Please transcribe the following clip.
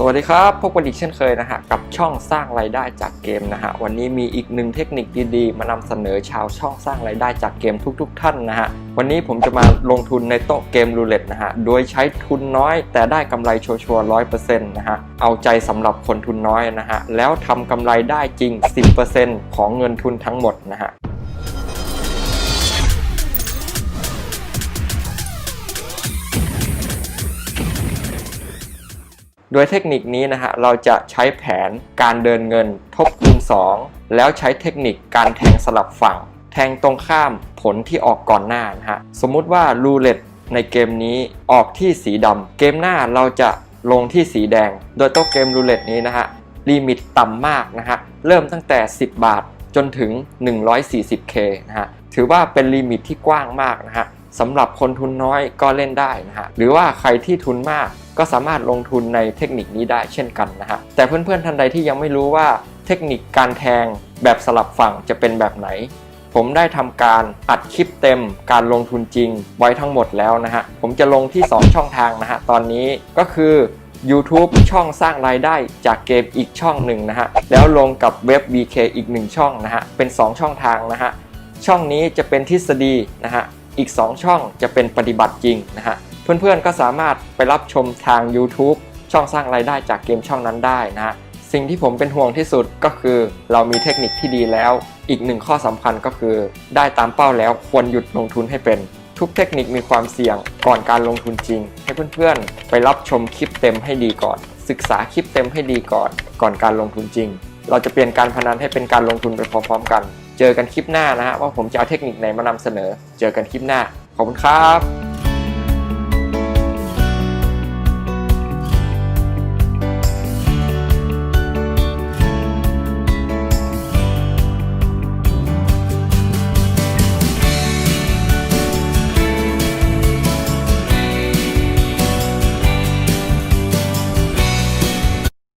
สวัสดีครับพบกันอีกเช่นเคยนะฮะกับช่องสร้างรายได้จากเกมนะฮะวันนี้มีอีกหนึ่งเทคนิคดีๆ มานำเสนอชาวช่องสร้างรายได้จากเกมทุก ๆ ท่านนะฮะวันนี้ผมจะมาลงทุนในโต๊ะเกมรูเล็ตนะฮะโดยใช้ทุนน้อย แต่ได้กำไรชัวร์ร้อยเปอร์เซ็นต์นะฮะเอาใจสำหรับคนทุนน้อยนะฮะแล้วทำกำไรได้จริง 10%ของเงินทุนทั้งหมดนะฮะ โดยเทคนิคนี้นะฮะเราจะใช้แผนการเดินเงินทบคูณ 2 แล้วใช้เทคนิคการแทงสลับฝั่ง แทงตรงข้ามผลที่ออกก่อนหน้านะฮะสมมุติว่ารูเล็ตในเกมนี้ออกที่สีดำเกมหน้าเราจะลงที่สีแดง โดยโต๊ะเกมรูเล็ตนี้นะฮะลิมิตต่ำมากนะฮะเริ่มตั้งแต่ 10 บาทจนถึง 140k นะฮะ ถือว่าเป็นลิมิตที่กว้างมากนะฮะสำหรับคนทุนน้อยก็เล่นได้นะฮะหรือว่าใครที่ทุนมากก็สามารถลงทุนในเทคนิคนี้ได้เช่นกันนะฮะแต่เพื่อนๆท่านใดที่ยังไม่รู้ว่าเทคนิคการแทงแบบสลับฝั่งจะเป็นแบบไหน ผมได้ทำการอัดคลิปเต็มการลงทุนจริงไว้ทั้งหมดแล้วนะฮะผมจะลงที่ 2 ช่องทางนะฮะตอนนี้ก็คือ YouTube ช่องสร้างรายได้จากเกมอีกช่องหนึ่งนะฮะแล้วลงกับเว็บ BK อีก1ช่องนะฮะเป็น 2 ช่องทางนะฮะ ช่องนี้จะเป็นทฤษฎีนะฮะ อีก 2 ช่องจะเป็นปฏิบัติจริงนะฮะ เพื่อนๆก็สามารถไปรับชมทาง YouTube ช่องสร้างรายได้จากเกมช่องนั้นได้นะฮะ สิ่งที่ผมเป็นห่วงที่สุดก็คือเรามีเทคนิคที่ดีแล้ว อีกหนึ่งข้อสำคัญก็คือ ได้ตามเป้าแล้วควรหยุดลงทุนให้เป็น ทุกเทคนิคมีความเสี่ยงก่อนการลงทุนจริง ให้เพื่อนๆ ไปรับชมคลิปเต็มให้ดีก่อน ศึกษาคลิปเต็มให้ดีก่อน ก่อนการลงทุนจริง เราจะเปลี่ยนการพนันให้เป็นการลงทุนไปพร้อมๆกัน เจอกันคลิปหน้านะฮะว่าผมจะเอาเทคนิคไหนมานำเสนอ เจอกันคลิปหน้า ขอบคุณครับ